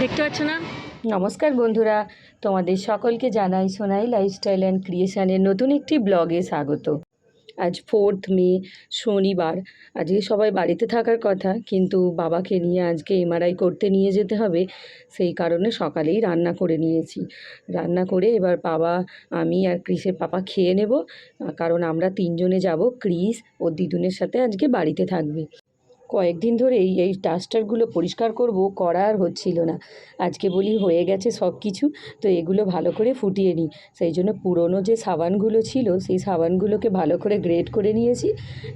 দেখতে পাচ্ছ না? নমস্কার বন্ধুরা তোমাদের সকলকে জানাই সোনাই লাইফস্টাইল অ্যান্ড ক্রিয়েশনের নতুন একটি ব্লগে স্বাগত। আজ ফোর্থ মে, শনিবার। আজকে সবাই বাড়িতে থাকার কথা, কিন্তু বাবাকে নিয়ে আজকে এমআরআই করতে নিয়ে যেতে হবে। সেই কারণে সকালেই রান্না করে নিয়েছি। রান্না করে এবার বাবা, আমি আর ক্রিসের পাপা খেয়ে নেব। কারণ আমরা তিনজনে যাব ক্রিস ও দিদুনের সাথে আজকে বাড়িতে থাকবে। কয়েকদিন ধরেই এই ডাস্টারগুলো পরিষ্কার করব, করা আর হচ্ছিল না। আজকে বলি হয়ে গেছে সব কিছু তো এগুলো ভালো করে ফুটিয়ে নিই। সেই জন্য পুরনো যে সাবানগুলো ছিল, সেই সাবানগুলোকে ভালো করে গ্রেড করে নিয়েছি।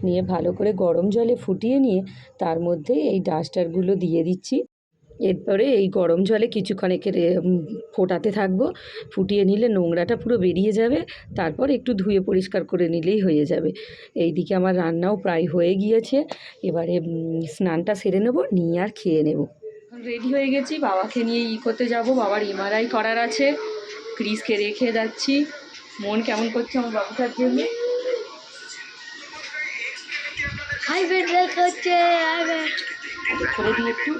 নিয়ে ভালো করে গরম জলে ফুটিয়ে নিয়ে তার মধ্যে এই ডাস্টারগুলো দিয়ে দিচ্ছি। এরপরে এই গরম জলে কিছুক্ষণ একে ফোটাতে থাকব ফুটিয়ে নিলে নোংরাটা পুরো বেরিয়ে যাবে তারপর একটু ধুয়ে পরিষ্কার করে নিলেই হয়ে যাবে এইদিকে আমার রান্নাও প্রায় হয়ে গিয়েছে এবারে স্নানটা সেরে নেব নিয়ে আর খেয়ে নেব রেডি হয়ে গেছি বাবাকে নিয়ে ই করতে যাব বাবার এমআরআই করার আছে ক্রিসকে রেখে যাচ্ছি মন কেমন করছে আমার বাবুটার জন্য হাই হচ্ছে দিই একটু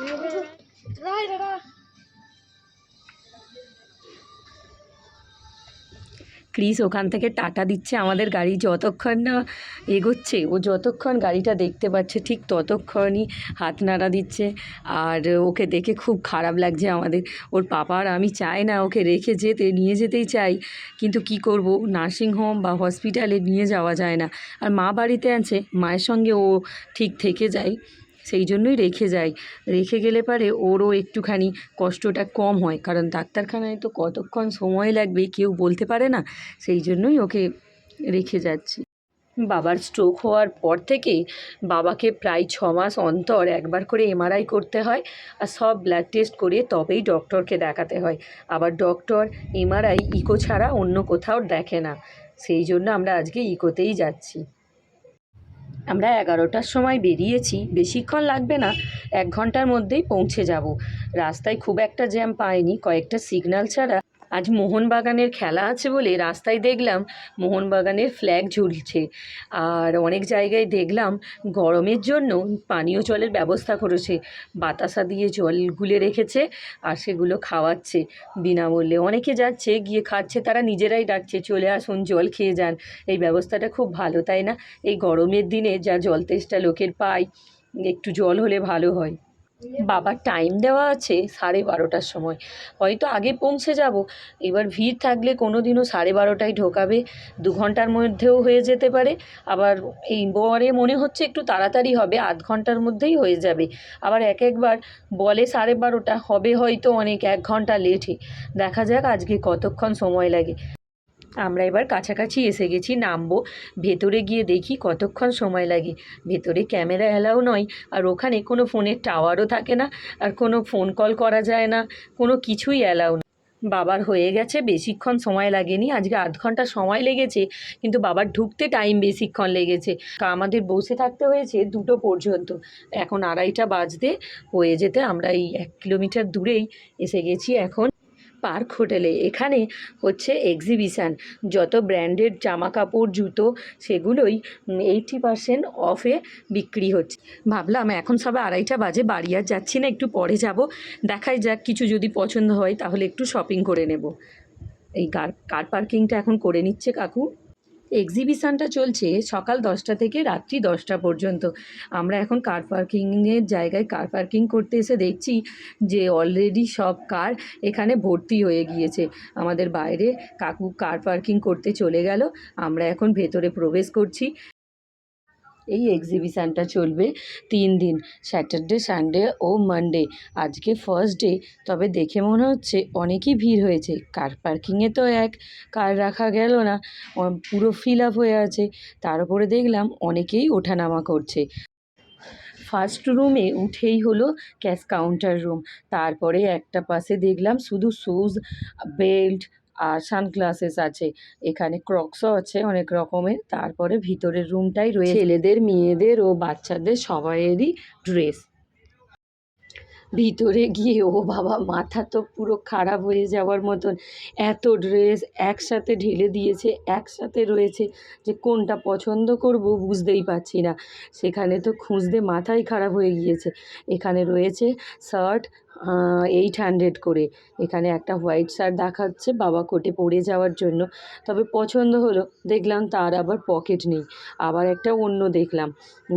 ক্রিস ওখান থেকে টাটা দিচ্ছে আমাদের গাড়ি যতক্ষণ না এগোচ্ছে। ও যতক্ষণ গাড়িটা দেখতে পাচ্ছে, ঠিক ততক্ষণই হাত নাড়া দিচ্ছে। আর ওকে দেখে খুব খারাপ লাগছে আমাদের। ওর পাপা আর আমি চাই না ওকে রেখে যেতে, নিয়ে যেতেই চাই। কিন্তু কি করব? নার্সিংহোম বা হসপিটালে নিয়ে যাওয়া যায় না। আর মা বাড়িতে আছে, মায়ের সঙ্গে ও ঠিক থেকে যায়। সেই জন্যই রেখে যাই রেখে গেলে পারে ওরও একটুখানি কষ্টটা কম হয়। কারণ ডাক্তারখানায় তো কতক্ষণ সময় লাগবে কেউ বলতে পারে না। সেই জন্যই ওকে রেখে যাচ্ছি। বাবার স্ট্রোক হওয়ার পর থেকে বাবাকে প্রায় ছ মাস অন্তর একবার করে এমআরআই করতে হয় আর সব ব্লাড টেস্ট করে তবেই ডক্টরকে দেখাতে হয়। আবার ডক্টর এমআরআই ইকো ছাড়া অন্য কোথাও দেখে না। সেই জন্য আমরা আজকে ইকোতেই যাচ্ছি। আমরা এগারোটার সময় বেরিয়েছি। বেশিক্ষণ লাগবে না, এক ঘণ্টার মধ্যেই পৌঁছে যাব। রাস্তায় খুব একটা জ্যাম পাইনি, কয়েকটা সিগন্যাল ছাড়া আজ মোহনবাগানের খেলা আছে বলে রাস্তায় দেখলাম মোহনবাগানের ফ্ল্যাগ ঝুলছে। আর অনেক জায়গায় দেখলাম গরমের জন্য পানীয় জলের ব্যবস্থা করেছে। বাতাসা দিয়ে জল গুলে রেখেছে আর সেগুলো খাওয়াচ্ছে বিনামূল্যে। অনেকে যাচ্ছে, গিয়ে খাচ্ছে, তারা নিজেরাই ডাকছে, চলে আসুন, জল খেয়ে যান। এই ব্যবস্থাটা খুব ভালো, তাই না? এই গরমের দিনে যা জল তেষ্টা লোকের পায়, একটু জল হলে ভালো হয়। বাবার টাইম দেওয়া আছে সাড়ে বারোটার সময়। হয়তো আগে পৌঁছে যাব, এবার ভিড় থাকলে কোনো দিনও সাড়ে বারোটায় ঢোকাবে, দু ঘণ্টার মধ্যেও হয়ে যেতে পারে। আবার এই বরে মনে হচ্ছে একটু তাড়াতাড়ি হবে, আধ ঘণ্টার মধ্যেই হয়ে যাবে। আবার এক একবার বলে সাড়ে বারোটা, হবে হয়তো অনেক, এক ঘণ্টা লেটে দেখা যাক আজকে কতক্ষণ সময় লাগে। আমরা এবার কাছাকাছি এসে গেছি, নামবো। ভেতরে গিয়ে দেখি কতক্ষণ সময় লাগে। ভেতরে ক্যামেরা অ্যালাউ নয়, আর ওখানে কোনো ফোনের টাওয়ারও থাকে না, আর কোনো ফোন কল করা যায় না, কোনো কিছুই অ্যালাউ না। বাবার হয়ে গেছে, বেশিক্ষণ সময় লাগেনি। আজকে আধ ঘণ্টা সময় লেগেছে, কিন্তু বাবার ঢুকতে টাইম বেশিক্ষণ লেগেছে। আমাদের বসে থাকতে হয়েছে দুটো পর্যন্ত। এখন আড়াইটা বাজতে। হয়ে যেতে আমরা এই এক কিলোমিটার দূরেই এসে গেছি এখন। পার্ক হোটেলে। এখানে হচ্ছে এক্সিবিশান যত ব্র্যান্ডেড জামা কাপড় জুতো, সেগুলোই এইটি পারসেন্ট অফে বিক্রি হচ্ছে। ভাবলাম এখন সবে আড়াইটা বাজে, বাড়ি আর যাচ্ছি না, একটু পরে যাব। দেখাই যাক, কিছু যদি পছন্দ হয় তাহলে একটু শপিং করে নেব। এই কার কার পার্কিংটা এখন করে নিচ্ছে কাকু। এক্সিবিশানটা চলছে সকাল দশটা থেকে রাত্রি দশটা পর্যন্ত। আমরা এখন কার পার্কিংয়ের জায়গায় কার পার্কিং করতে এসে দেখছি যে অলরেডি সব কার এখানে ভর্তি হয়ে গিয়েছে। আমাদের বাইরে কাকু কার পার্কিং করতে চলে গেল। আমরা এখন ভেতরে প্রবেশ করছি। এই এক্সিবিশানটা চলবে তিন দিন স্যাটারডে সানডে ও মানডে আজকে ফার্স্ট ডে তবে দেখে মনে হচ্ছে অনেকই ভিড় হয়েছে। কার পার্কিংয়ে তো এক, কার রাখা গেল না পুরো ফিল আপ হয়ে আছে। তার উপরে দেখলাম অনেকেই ওঠানামা করছে। ফার্স্ট রুমে উঠেই হলো ক্যাশ কাউন্টার রুম তারপরে একটা পাশে দেখলাম শুধু শুজ বেল্ট আর সানগ্লাসেস আছে, এখানে ক্রক্সও আছে অনেক রকমের। তারপরে ভিতরের রুমটাই রয়েছে। ছেলেদের, মেয়েদের ও বাচ্চাদের সবাইয়েরই ড্রেস। ভিতরে গিয়ে, ও বাবা, মাথা তো পুরো খারাপ হয়ে যাওয়ার মতন। এত ড্রেস একসাথে ঢেলে দিয়েছে, একসাথে রয়েছে। যে কোনটা পছন্দ করব বুঝতেই পারছি না। সেখানে তো খুঁজতে মাথাই খারাপ হয়ে গিয়েছে। এখানে রয়েছে শার্ট এইট হান্ড্রেড করে। এখানে একটা হোয়াইট শার্ট দেখাচ্ছে বাবা কোটে পরে যাওয়ার জন্য। তবে পছন্দ হলো, দেখলাম তার আবার পকেট নেই। আবার একটা অন্য দেখলাম।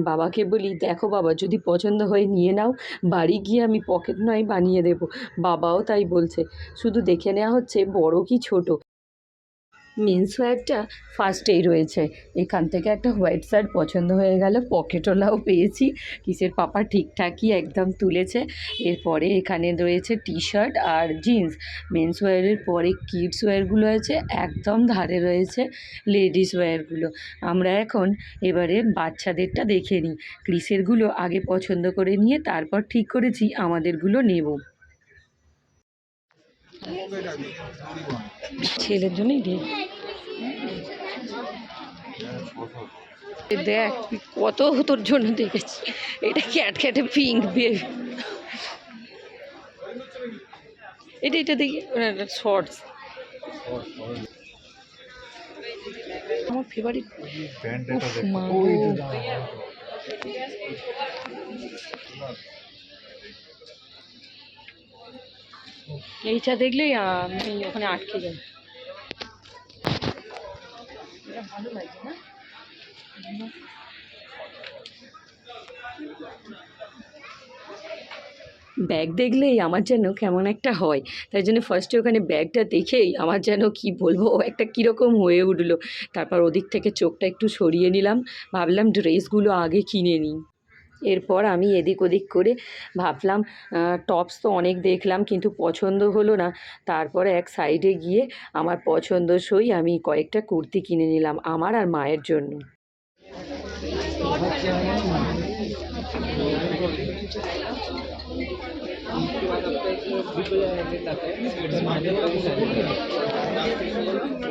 বাবাকে বলি, দেখো বাবা, যদি পছন্দ হয় নিয়ে নাও। বাড়ি গিয়ে আমি পকেট নয় বানিয়ে দেব। বাবাও তাই বলছে। শুধু দেখে নেওয়া হচ্ছে, বড় কি ছোট? মেন্স ওয়্যারটা ফার্স্টেই রয়েছে। এখান থেকে একটা হোয়াইট শার্ট পছন্দ হয়ে গেল পকেটওয়ালাও পেয়েছি। কিসের পাপা ঠিকঠাকই একদম তুলেছে। এরপরে এখানে রয়েছে টি শার্ট আর জিন্স মেন্স ওয়্যারের পরে কিডস ওয়্যারগুলো আছে, একদম ধারে রয়েছে লেডিস ওয়্যারগুলো আমরা এখন এবারে বাচ্চাদেরটা দেখে নিই। ক্রিসেরগুলো আগে পছন্দ করে নিয়ে তারপর ঠিক করেছি, আমাদেরগুলো নেব। ছেলের জন্যই রে দেখ, কত তোর জন্য দেখেছি। এটা ক্যাট ক্যাটে পিঙ্ক বিয়ে এটা এটা দেখি। শর্টস আমার ফেভারিট মা এইটা দেখলেই আমি ওখানে আটকে যাই ব্যাগ দেখলেই আমার যেন কেমন একটা হয়। তাই জন্য ফার্স্টে ওখানে ব্যাগটা দেখেই আমার যেন কি বলব একটা কীরকম হয়ে উঠল। তারপর ওদিক থেকে চোখটা একটু সরিয়ে নিলাম, ভাবলাম ড্রেসগুলো আগে কিনে নিই। এরপর আমি এদিক ওদিক করে ভাবলাম টপস তো অনেক দেখলাম কিন্তু পছন্দ হলো না। তারপরে এক সাইডে গিয়ে আমার পছন্দসই আমি কয়েকটা কুর্তি কিনে নিলাম আমার আর মায়ের জন্য।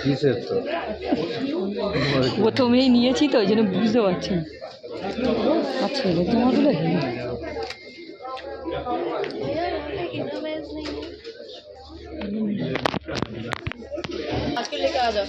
কিসের তো? প্রথমেই নিয়েছি তো ওই জন্য বুঝতে পারছি আর আচ্ছা, ছেলে তোমারগুলো আজকে লেখা যাও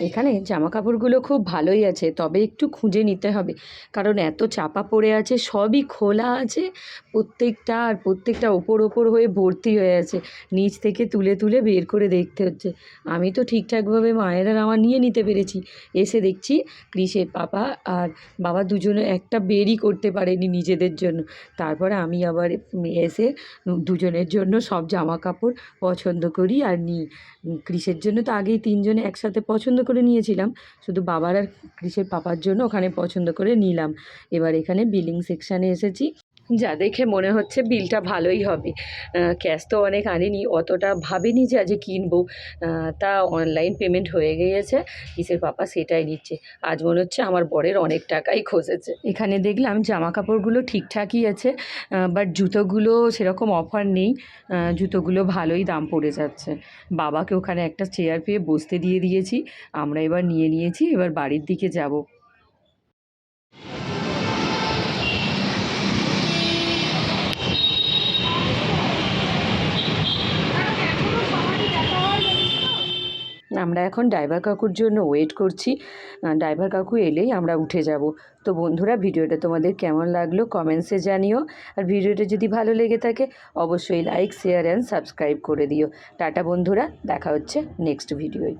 এখানে জামা কাপড়গুলো খুব ভালোই আছে, তবে একটু খুঁজে নিতে হবে। কারণ এত চাপা পড়ে আছে, সবই খোলা আছে, প্রত্যেকটা আর প্রত্যেকটা ওপর ওপর হয়ে ভর্তি হয়ে আছে। নিচ থেকে তুলে তুলে বের করে দেখতে হচ্ছে। আমি তো ঠিকঠাকভাবে মায়েরা আমার নিয়ে নিতে পেরেছি। এসে দেখছি কৃষের পাপা আর বাবা দুজনে একটা বেরই করতে পারেনি নিজেদের জন্য। তারপরে আমি আবার এসে দুজনের জন্য সব জামা কাপড় পছন্দ করি আর নিই। ক্রিসের জন্য তো আগেই তিনজনে একসাথে পছন্দ করে নিয়েছিলাম। শুধু বাবার আর ক্রিসের পাপার জন্য ওখানে পছন্দ করে নিলাম। এবার এখানে বিলিং সেকশানে এসেছি। যা দেখে মনে হচ্ছে বিলটা ভালোই হবে। ক্যাশ তো অনেক আনিনি, অতটা ভাবিনি যে আজকে কিনবো। তা অনলাইন পেমেন্ট হয়ে গিয়েছে কিসের পাপা সেটাই নিচ্ছে। আজ মনে হচ্ছে আমার বরের অনেক টাকাই খসেছে। এখানে দেখলাম জামা কাপড়গুলো ঠিকঠাকই আছে বাট জুতোগুলো সেরকম অফার নেই। জুতোগুলো ভালোই দাম পড়ে যাচ্ছে। বাবাকে ওখানে একটা চেয়ার পেয়ে বসতে দিয়ে দিয়েছি। আমরা এবার নিয়ে নিয়েছি, এবার বাড়ির দিকে যাব। আমরা এখন ড্রাইভার কাকুর জন্য ওয়েট করছি। ড্রাইভার কাকু এলেই আমরা উঠে যাব। তো বন্ধুরা, ভিডিওটা তোমাদের কেমন লাগল কমেন্টসে জানিও। আর ভিডিওটা যদি ভালো লেগে থাকে, অবশ্যই লাইক শেয়ার অ্যান্ড সাবস্ক্রাইব করে দিও। টাটা বন্ধুরা, দেখা হচ্ছে নেক্সট ভিডিওয়